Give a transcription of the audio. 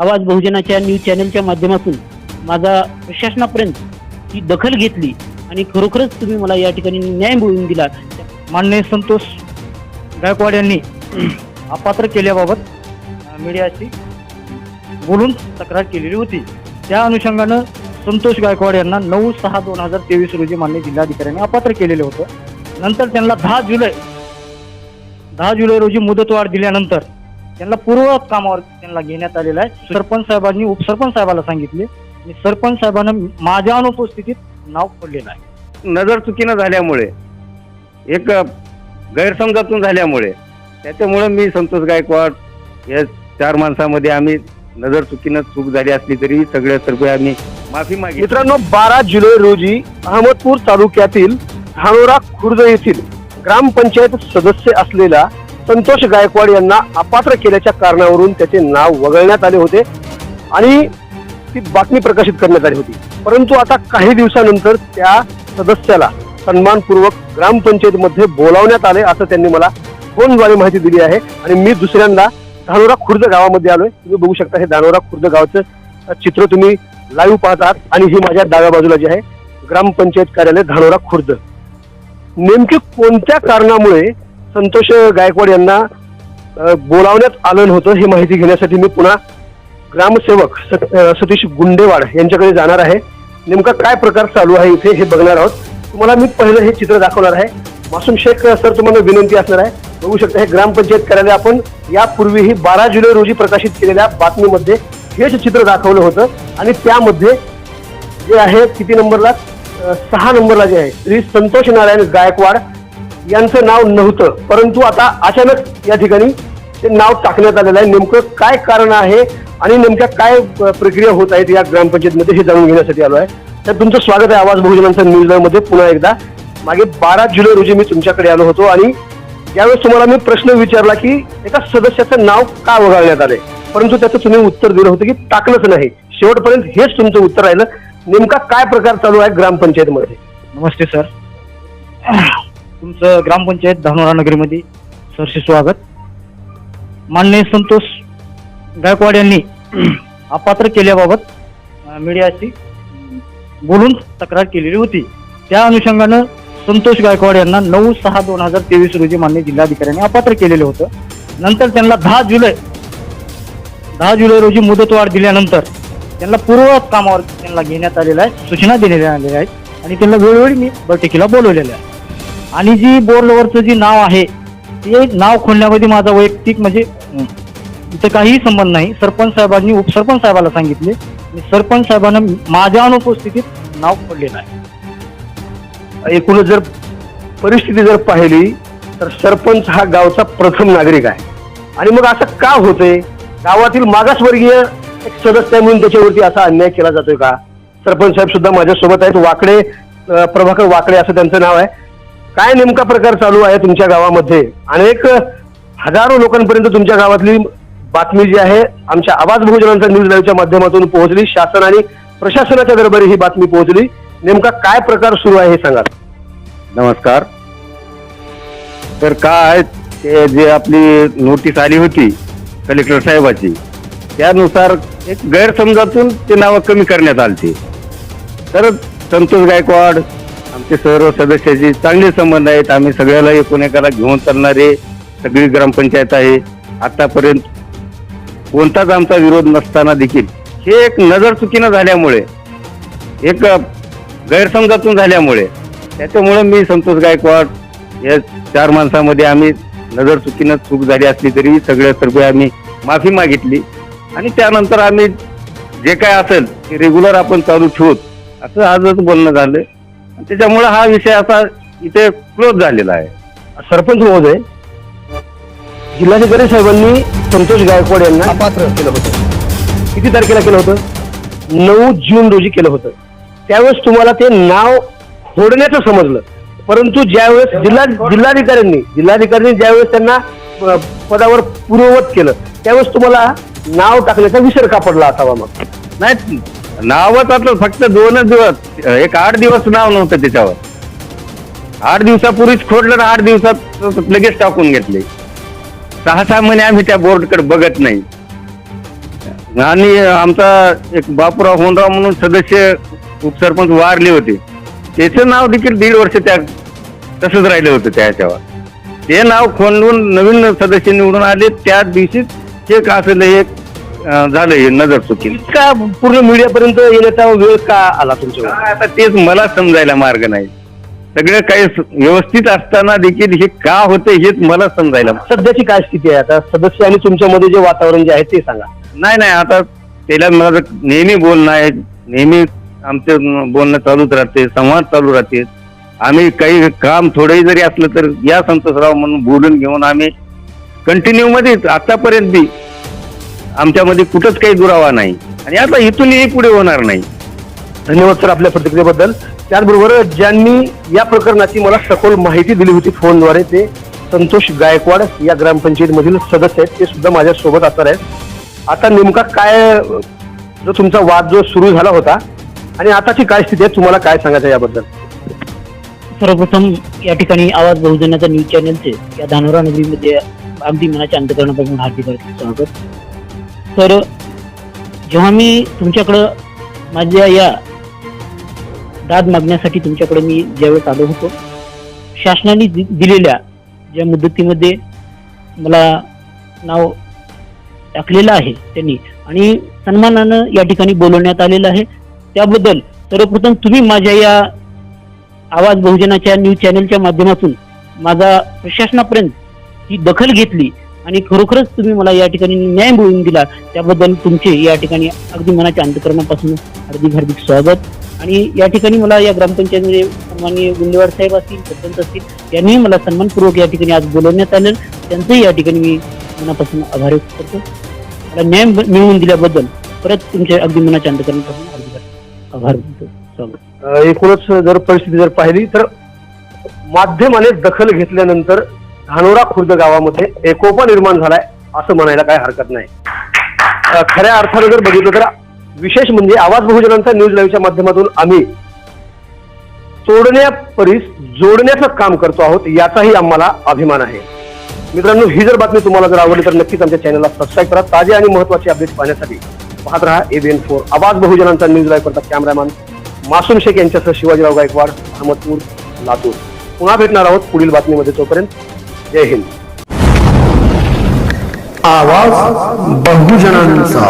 आवाज बहुजनाच्या न्यूज चॅनलच्या माध्यमातून माझा प्रशासनापर्यंत ही दखल घेतली आणि खरोखरच तुम्ही मला या ठिकाणी न्याय मिळवून दिला. माननीय संतोष गायकवाड यांनी अपात्र केल्याबाबत मीडियाशी बोलून तक्रार केलेली होती. त्या अनुषंगानं संतोष गायकवाड यांना नऊ सहा दोन हजार तेवीस रोजी मान्य जिल्हाधिकाऱ्यांनी अपात्र केलेलं होतं. नंतर त्यांना दहा जुलै दहा जुलै रोजी मुदतवाढ दिल्यानंतर त्यांना पूर्ववत कामावर त्यांना घेण्यात आलेलं आहे. सरपंच साहेबांनी उपसरपंच साहेबाला सांगितले. आणि सरपंच साहेबांना माझ्या अनुपस्थितीत नाव पडलेलं आहे. नजर चुकीनं झाल्यामुळे एक गैरसमजातून झाल्यामुळे त्याच्यामुळं मी संतोष गायकवाड या चार माणसामध्ये आम्ही नजर चुकीनं चूक झाली असली तरी सगळ्या सर्व आम्ही माफी मागितली. मित्रांनो बारा जुलै रोजी अहमदपूर तालुक्यातील धानोरा खुर्द येथील ग्रामपंचायत सदस्य असलेल्या संतोष गायकवाड यांना अपात्र केल्याच्या कारणावरून त्याचे नाव वगळण्यात आले होते आणि ती बातमी प्रकाशित करण्यात आली होती. परंतु आता काही दिवसानंतर त्या सदस्याला सन्मानपूर्वक ग्रामपंचायतीमध्ये बोलावण्यात आले असं त्यांनी मला फोनद्वारे माहिती दिली आहे. आणि मी दुसऱ्यांदा धानोरा खुर्द गावामध्ये आलोय. तुम्ही बघू शकता हे धानोरा खुर्द गावचं चित्र तुम्ही लाईव्ह पाहत आहात आणि ही माझ्या डाव्या बाजूला जे आहे ग्रामपंचायत कार्यालय धानोरा खुर्द. नेमकी कोणत्या कारणामुळे संतोष गायकवाड यांना बोलावण्यात आलं नव्हतं ही माहिती घेण्यासाठी मी पुन्हा ग्रामसेवक सत- सतीश गुंडेवाड यांच्याकडे जाणार आहे. नेमका काय प्रकार चालू आहे इथे हे बघणार आहोत. तुम्हाला मी पहिलं हे चित्र दाखवणार आहे. मासूम शेख सर तुम्हाला विनंती असणार आहे. बघू शकता हे ग्रामपंचायत कार्यालय आपण यापूर्वीही बारा जुलै रोजी प्रकाशित केलेल्या बातमीमध्ये हेच चित्र दाखवलं होतं. आणि त्यामध्ये जे आहे किती नंबरला? सहा नंबरला जे आहे. श्री संतोष नारायण गायकवाड यांचं नाव नव्हतं. परंतु आता अचानक या ठिकाणी ते नाव टाकण्यात आलेलं आहे. नेमकं काय कारण आहे आणि नेमक्या काय प्रक्रिया होत आहेत या ग्रामपंचायतमध्ये हे जाणून घेण्यासाठी आलो आहे. तर तुमचं स्वागत आहे आवाज बहुजनांचा न्यूजमध्ये पुन्हा एकदा. मागे बारा जुलै रोजी मी तुमच्याकडे आलो होतो आणि यावेळेस तुम्हाला मी प्रश्न विचारला की एका सदस्याचं नाव का वगळण्यात आले परंतु त्याचं तुम्ही उत्तर दिलं होतं की टाकलंच नाही. शेवटपर्यंत हेच तुमचं उत्तर राहिलं. नेमका काय प्रकार चालू आहे ग्रामपंचायतमध्ये? नमस्ते सर. तुमचं ग्रामपंचायत धानोरा नगरीमध्ये सरसे स्वागत. माननीय संतोष गायकवाड यांनी अपात्र केल्याबाबत मीडियाशी बोलून तक्रार केलेली होती. त्या अनुषंगानं संतोष गायकवाड यांना नऊ सहा दोन हजार तेवीस रोजी मान्य जिल्हाधिकाऱ्यांनी अपात्र केलेलं होतं. नंतर त्यांना दहा जुलै दहा जुलै रोजी मुदतवाढ दिल्यानंतर त्यांना पूर्ववत कामावर त्यांना घेण्यात आलेलं आहे सूचना देण्यात आलेल्या आहेत आणि त्यांना वेळोवेळी मी बैठकीला बोलवलेलं आहे आणि जी बोर्डवरचं जे नाव आहे ते नाव खोलण्यामध्ये माझा वैयक्तिक म्हणजे इथं काहीही संबंध नाही. सरपंच साहेबांनी उपसरपंच साहेबाला सांगितले. आणि सरपंच साहेबांना माझ्या अनुपस्थितीत नाव खोडलेलं आहे. एकूणच जर परिस्थिती जर पाहिली तर सरपंच हा गावचा प्रथम नागरिक आहे. आणि मग असं का होतंय? गावातील मागासवर्गीय एक सदस्य म्हणून त्याच्यावरती असा अन्याय केला जातोय का? सरपंच साहेब सुद्धा माझ्यासोबत आहेत. वाकडे प्रभाकर वाकडे असं त्यांचं नाव आहे. काय नेमका प्रकार चालू आहे तुमच्या गावामध्ये? अनेक हजारो लोकांपर्यंत तुमच्या गावातली बातमी जी आहे आमच्या आवाज बहुजनांचा न्यूज लाईव्हच्या माध्यमातून पोहोचली. शासन आणि प्रशासनाच्या दरबारी ही बातमी पोहोचली. नेमका काय प्रकार सुरू आहे हे सांगा. नमस्कार. तर काय ते जे आपली नोटीस आली होती कलेक्टर साहेबाची त्यानुसार एक गैरसमजातून ते नावं कमी करण्यात आलते. तर संतोष गायकवाड आमचे सर्व सदस्याचे चांगले संबंध आहेत. आम्ही सगळ्याला एकूण एकाला घेऊन चालणारे सगळी ग्रामपंचायत आहे. आतापर्यंत कोणताच आमचा विरोध नसताना देखील हे एक नजर चुकीनं झाल्यामुळे एक गैरसमजातून झाल्यामुळे त्याच्यामुळं मी संतोष गायकवाड या चार माणसामध्ये आम्ही नजर चुकीनं चूक झाली असली तरी सगळ्या सर्व आम्ही माफी मागितली. आणि त्यानंतर आम्ही जे काय असेल ते रेग्युलर आपण चालू ठेवत असं आजच बोलणं झालं. त्याच्यामुळं हा विषय असा इथे क्लोज झालेला आहे. सरपंच महोदय जिल्हाधिकारी साहेबांनी संतोष गायकवाड यांना अपात्र केलं होतं. किती तारखेला केलं होतं? नऊ जून रोजी केलं होतं. त्यावेळेस तुम्हाला ते नाव फोडण्याचं समजलं. परंतु ज्यावेळेस जिल्हा जिल्हाधिकाऱ्यांनी जिल्हाधिकाऱ्यांनी ज्यावेळेस त्यांना पदावर पूर्ववत केलं त्यावेळेस तुम्हाला नाव टाकण्याचा विसर का पडला असावा मग? नाही नावच त्यातलं फक्त दोनच दिवस एक आठ दिवस नाव नव्हतं त्याच्यावर. आठ दिवसापूर्वीच खोडलं ना आठ दिवसात लगेच टाकून घेतले. सहा सहा महिने आम्ही त्या बोर्डकडे बघत नाही. आणि आमचा एक बापूराव होनराव म्हणून सदस्य उपसरपंच वारले होते. त्याचं नाव देखील दीड वर्ष त्या तसंच राहिलं होतं त्याच्यावर ते नाव खोंडून नवीन सदस्य निवडून आले त्या दिवशीच एक का एक अं, झालं हे नजर चुकी इतका पूर्ण मीडियापर्यंत येण्याचा वेळ का आला तुमच्यावर? आता तेच मला समजायला मार्ग नाही. सगळं काही व्यवस्थित असताना देखील हे का होतं हेच मला समजायला सध्याची काय स्थिती आहे? आता सदस्य आणि तुमच्यामध्ये जे वातावरण जे आहे ते सांगा. नाही नाही आता त्याला माझं नेहमी बोलणं आहे. नेहमी आमचं बोलणं चालूच राहते संवाद चालू राहते. आम्ही काही काम थोडंही जरी असलं तर या संतोषराव म्हणून बोलून घेऊन आम्ही कंटिन्यू मध्ये आतापर्यंत बी आमच्यामध्ये कुठंच काही दुरावा नाही. आणि आता इथूनही पुढे होणार नाही. धन्यवाद सर आपल्या प्रतिक्रियेबद्दल. त्याचबरोबर ज्यांनी या प्रकरणाची मला सखोल माहिती दिली होती फोनद्वारे ते संतोष गायकवाड या ग्रामपंचायतीमधील सदस्य आहेत. ते सुद्धा माझ्यासोबत असणार आहेत. आता नेमका काय जो तुमचा वाद जो सुरू झाला होता आणि आताची काय स्थिती आहे तुम्हाला काय सांगायचं याबद्दल? सर्वप्रथम या ठिकाणी आवाज बहुजनाचा न्यूज चॅनलचे या धानोरा नगरीमध्ये अगदी मनाच्या अंतकरणापासून हार्दिक स्वागत. तर जेव्हा मी तुमच्याकडं माझ्या या दाद मागण्यासाठी तुमच्याकडे मी ज्यावेळेस आलो होतो शासनाने दि- दिलेल्या ज्या मुदतीमध्ये मला नाव टाकलेलं आहे त्यांनी आणि सन्मानानं या ठिकाणी बोलवण्यात आलेलं आहे त्याबद्दल सर्वप्रथम तुम्ही माझ्या या आवाज बहुजनाच्या न्यूज चॅनलच्या माध्यमातून माझा प्रशासनापर्यंत ही दखल घेतली आणि खरोखरच तुम्ही मला या ठिकाणी न्याय मिळवून दिला त्याबद्दल तुमचे या ठिकाणी अगदी मनाच्या अंतकरणापासून हार्दिक हार्दिक स्वागत. आणि या ठिकाणी मला या ग्रामपंचायतीमध्ये सन्माननीय गुंडेवाड साहेब असतील सरपंच असतील यांनीही मला सन्मानपूर्वक या ठिकाणी आज बोलवण्यात आलं. त्यांचंही या ठिकाणी मी मनापासून आभार व्यक्त करतो. मला न्याय मिळवून दिल्याबद्दल परत तुमचे अगदी मनाच्या अंतकरणापासून हार्दिक आभार व्यक्त स्वागत. एकूणच जर परिस्थिती जर पाहिली तर माध्यमाने दखल घेतल्यानंतर धानोरा खुर्द गावामध्ये एकोपा निर्माण झालाय असं म्हणायला काय हरकत नाही. खऱ्या अर्थानं जर बघितलं तर विशेष म्हणजे आवाज बहुजनांचा न्यूज लाईव्हच्या माध्यमातून आम्ही तोडण्यापरीस जोडण्याचं काम करतो आहोत याचाही आम्हाला अभिमान आहे. मित्रांनो ही जर बातमी तुम्हाला जर आवडली तर नक्कीच आमच्या चॅनलला सबस्क्राईब करा. ताजे आणि महत्त्वाचे अपडेट पाहण्यासाठी पाहत राहा एबीएन फोर आवाज बहुजनांचा न्यूज लाईव्ह करता कॅमेरामॅन मासूम शेख यांच्यासह शिवाजीराव गायकवाड अहमदपूर लातूर. पुन्हा भेटणार आहोत पुढील बातमीमध्ये तोपर्यंत. जय हिंद. आवाज बहुजनांचा.